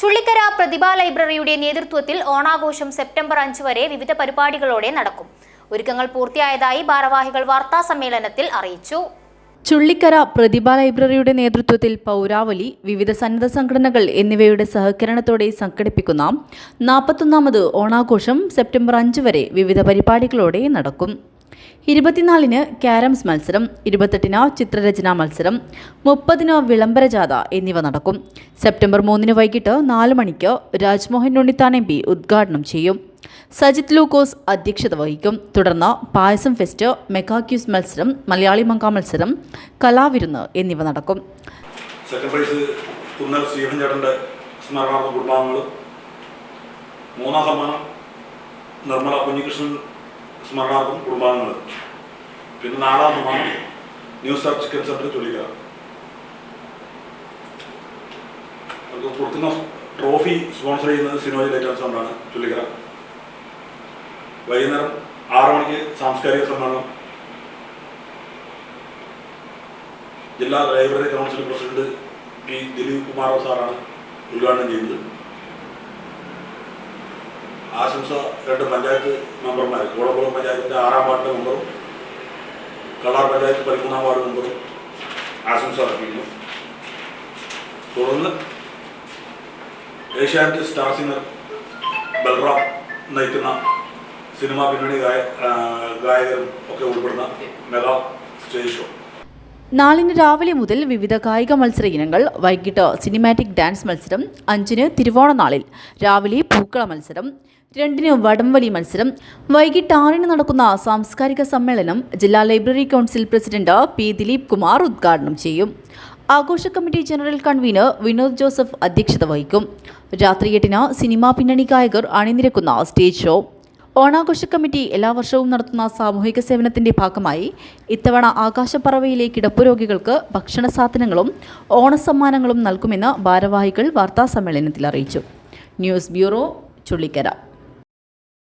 ചുള്ളിക്കര പ്രതിഭാ ലൈബ്രറിയുടെ നേതൃത്വത്തിൽ ഓണാഘോഷം സെപ്റ്റംബർ അഞ്ച് വരെ വിവിധ പരിപാടികളോടെ നടക്കും. ഒരുക്കങ്ങൾ പൂർത്തിയായതായി ഭാരവാഹികൾ വാർത്താ സമ്മേളനത്തിൽ അറിയിച്ചു. ചുള്ളിക്കര പ്രതിഭാ ലൈബ്രറിയുടെ നേതൃത്വത്തിൽ പൗരാവലി വിവിധ സന്നദ്ധ സംഘടനകൾ എന്നിവയുടെ സഹകരണത്തോടെ സംഘടിപ്പിക്കുന്ന നാൽപ്പത്തൊന്നാമത് ഓണാഘോഷം സെപ്റ്റംബർ അഞ്ച് വരെ വിവിധ പരിപാടികളോടെ നടക്കും. ഇരുപത്തിനാലിന് ക്യാരംസ് മത്സരം ഇരുപത്തെട്ടിന് ചിത്രരചനാ മത്സരം മുപ്പതിന് വിളംബര ജാഥ എന്നിവ നടക്കും. സെപ്റ്റംബർ മൂന്നിന് വൈകിട്ട് നാല് മണിക്ക് രാജ്മോഹൻ ഉണ്ണിത്താൻ എം പി ഉദ്ഘാടനം ചെയ്യും. സജിത് ലൂക്കോസ് അധ്യക്ഷത വഹിക്കും. തുടർന്ന് പായസം ഫെസ്റ്റ് മെഗാക്യൂസ് മത്സരം മലയാളി മങ്ക മത്സരം കലാവിരുന്ന് എന്നിവ നടക്കും. സ്മരണാർത്ഥ കുടുംബാംഗങ്ങൾ. മൂന്നാം സമ്മാനം നിർമ്മല കുഞ്ഞികൃഷ്ണൻ സ്മരണാർത്ഥം കുടുംബാംഗങ്ങൾ. പിന്നെ നാലാം സമ്മാനം new star chicken centre Chollikkara അവർക്ക് കൊടുക്കുന്ന ട്രോഫി സ്പോൺസർ ചെയ്യുന്നത് സിനോജ് ലൈറ്റൻസ് സൗണ്ടാണ് ചൊല്ലിക്കര വൈകുന്നേരം ആറു മണിക്ക് സാംസ്കാരിക സമ്മേളനം. ജില്ലാ library council president P Dileep Kumar സാറാണ് ഉദ്ഘാടനം ചെയ്യുന്നത്. ആശംസ രണ്ട് പഞ്ചായത്ത് മെമ്പർമാർ കോളപ്പുറം പഞ്ചായത്തിന്റെ ആറാം വാർഡ് മെമ്പറും കളാർ പഞ്ചായത്ത് പതിമൂന്നാം വാർഡ് മെമ്പറും ആശംസ അർപ്പിക്കുന്നു. തുടർന്ന് ഏഷ്യാനെറ്റ് സ്റ്റാർ സിംഗർ ബൽറാം നയിക്കുന്ന സിനിമാ പിന്നണി ഗായകരും ഒക്കെ ഉൾപ്പെടുന്ന മെഗാ സ്റ്റേജ് ഷോ. നാളിന് രാവിലെ മുതൽ വിവിധ കായിക മത്സര ഇനങ്ങൾ വൈകിട്ട് സിനിമാറ്റിക് ഡാൻസ് മത്സരം അഞ്ചിന് തിരുവോണനാളിൽ രാവിലെ പൂക്കള മത്സരം രണ്ടിന് വടംവലി മത്സരം. വൈകിട്ട് ആറിന് നടക്കുന്ന സാംസ്കാരിക സമ്മേളനം ജില്ലാ library council president P Dileep Kumar ഉദ്ഘാടനം ചെയ്യും. ആഘോഷ committee general convener Vinod Joseph അധ്യക്ഷത വഹിക്കും. രാത്രി എട്ടിന് സിനിമാ പിന്നണി ഗായകർ അണിനിരക്കുന്ന സ്റ്റേജ് ഷോ. ഓണാഘോഷ കമ്മിറ്റി എല്ലാ വർഷവും നടത്തുന്ന സാമൂഹിക സേവനത്തിന്റെ ഭാഗമായി ഇത്തവണ ആകാശപ്പറവയിലെ കിടപ്പു രോഗികൾക്ക് ഭക്ഷണ സാധനങ്ങളും ഓണസമ്മാനങ്ങളും നൽകുമെന്ന് ഭാരവാഹികൾ വാർത്താസമ്മേളനത്തിൽ അറിയിച്ചു. News bureau Chullikkara.